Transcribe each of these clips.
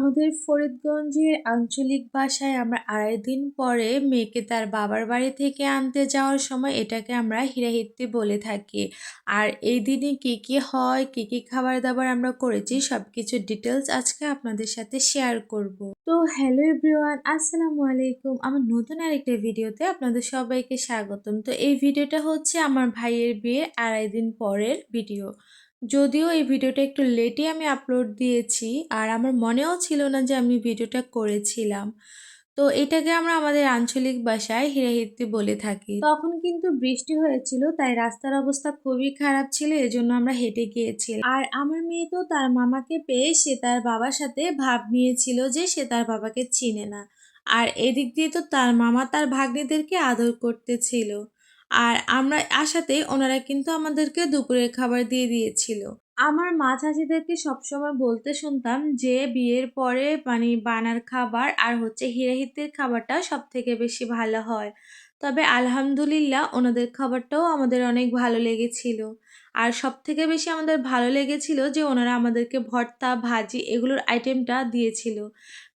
আমাদের ফরিদগঞ্জের আঞ্চলিক ভাষায় আমরা আড়াই দিন পরে মেয়েকে তার বাবার বাড়ি থেকে আনতে যাওয়ার সময় এটাকে আমরা হিরাহিত্তি বলে থাকি। আর এই দিনে কী কী হয়, কী কী খাবার দাবার আমরা করেছি সব কিছু ডিটেলস আজকে আপনাদের সাথে শেয়ার করব। তো হ্যালো এভরিওয়ান আসসালামু আলাইকুম। আমার নতুন আরেকটা ভিডিওতে আপনাদের সবাইকে স্বাগতম। তো এই ভিডিওটা হচ্ছে আমার ভাইয়ের বিয়ে আড়াই দিন পরের ভিডিও। যদিও এই ভিডিওটা একটু লেটে আমি আপলোড দিয়েছি, আর আমার মনেও ছিল না যে আমি ভিডিওটা করেছিলাম। তো এটাকে আমরা আমাদের আঞ্চলিক ভাষায় হিরাহিত্তি বলে থাকি। তখন কিন্তু বৃষ্টি হয়েছিল, তাই রাস্তার অবস্থা খুবই খারাপ ছিল, এজন্য আমরা হেঁটে গিয়েছিলাম। আর আমার মেয়ে তো তার মামাকে পেয়ে সে তার বাবার সাথে ভাব নিয়েছিল যে সে তার বাবাকে চিনে না। আর এদিক দিয়ে তো তার মামা তার ভাগ্নেদেরকে আদর করতেছিল। আর আমরা আসাতে ওনারা কিন্তু আমাদেরকে দুপুরের খাবার দিয়ে দিয়েছিল। আমার মা চাচিদেরকে সবসময় বলতে শুনতাম যে, বিয়ের পরে মানে বানার খাবার আর হচ্ছে হিরাহিতের খাবারটা সব থেকে বেশি ভালো হয়। তবে আলহামদুলিল্লাহ ওনাদের খাবারটাও আমাদের অনেক ভালো লেগেছিল। আর সব থেকে বেশি আমাদের ভালো লেগেছিল যে ওনারা আমাদেরকে ভর্তা, ভাজি এগুলোর আইটেমটা দিয়েছিল।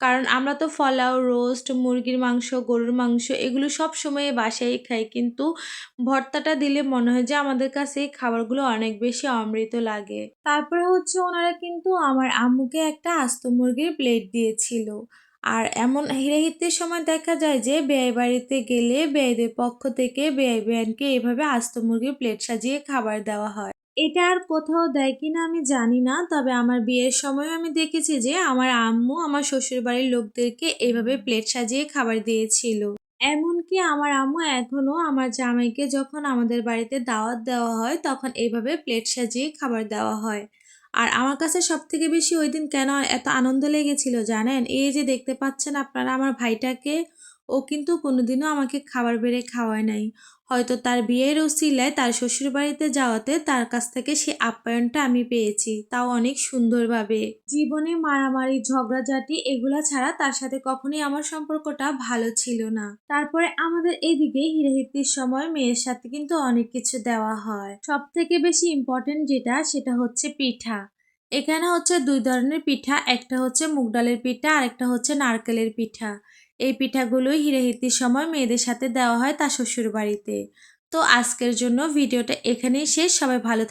কারণ আমরা তো ফলাও রোস্ট মুরগির মাংস, গরুর মাংস এগুলো সব সময় বাসায় খাই। কিন্তু ভর্তাটা দিলে মনে হয় যে আমাদের কাছে এই খাবারগুলো অনেক বেশি অমৃত লাগে। তারপরে হচ্ছে ওনারা কিন্তু আমার আম্মুকে একটা আস্ত মুরগির প্লেট দিয়েছিল। আর এমন হিরাহিতের সময় দেখা যায় যে বেয়াই বাড়িতে গেলে বেয়াইদের পক্ষ থেকে বেয়াই বেয়ানকে এভাবে আস্ত মুরগির প্লেট সাজিয়ে খাবার দেওয়া হয়। এটা আর কোথাও দেয় কিনা আমি জানি না, তবে আমার বিয়ের সময় আমি দেখেছি যে আমার আম্মু আমার শ্বশুর বাড়ির লোকদেরকে এইভাবে প্লেট সাজিয়ে খাবার দিয়েছিল। এমনকি আমার আম্মু এখনও আমার জামাইকে যখন আমাদের বাড়িতে দাওয়াত দেওয়া হয়, তখন এইভাবে প্লেট সাজিয়ে খাবার দেওয়া হয়। আর আমার কাছে সব থেকে বেশি ওই দিন কেন এত আনন্দ লেগেছিল জানেন? এই যে দেখতে পাচ্ছেন আপনারা আমার ভাইটাকে ও কিন্তু কোনোদিনও আমাকে খাবার বেড়ে খাওয়ায় নাই। হয়তো তার বিয়ের ওসিলায় তার শ্বশুর বাড়িতে যাওয়াতে তার কাছ থেকে সে আপ্যায়নটা আমি পেয়েছি, তাও অনেক সুন্দরভাবে। জীবনে মারামারি, ঝগড়াঝাটি এগুলা ছাড়া তার সাথে কখনোই আমার সম্পর্কটা ভালো ছিল না। তারপরে আমাদের এদিকে হিরাহিতির সময় মেয়ের সাথে কিন্তু অনেক কিছু দেওয়া হয়। সব থেকে বেশি ইম্পর্টেন্ট যেটা, সেটা হচ্ছে পিঠা। এখানে হচ্ছে দুই ধরনের পিঠা, একটা হচ্ছে মুগ ডালের পিঠা আর একটা হচ্ছে নারকেলের পিঠা। এই পিঠাগুলোই হিরাহিতির সময় মেয়েদের সাথে দেওয়া হয় তার শ্বশুর বাড়িতে তো আজকের জন্য ভিডিওটা এখানেই শেষ। সবাই ভালো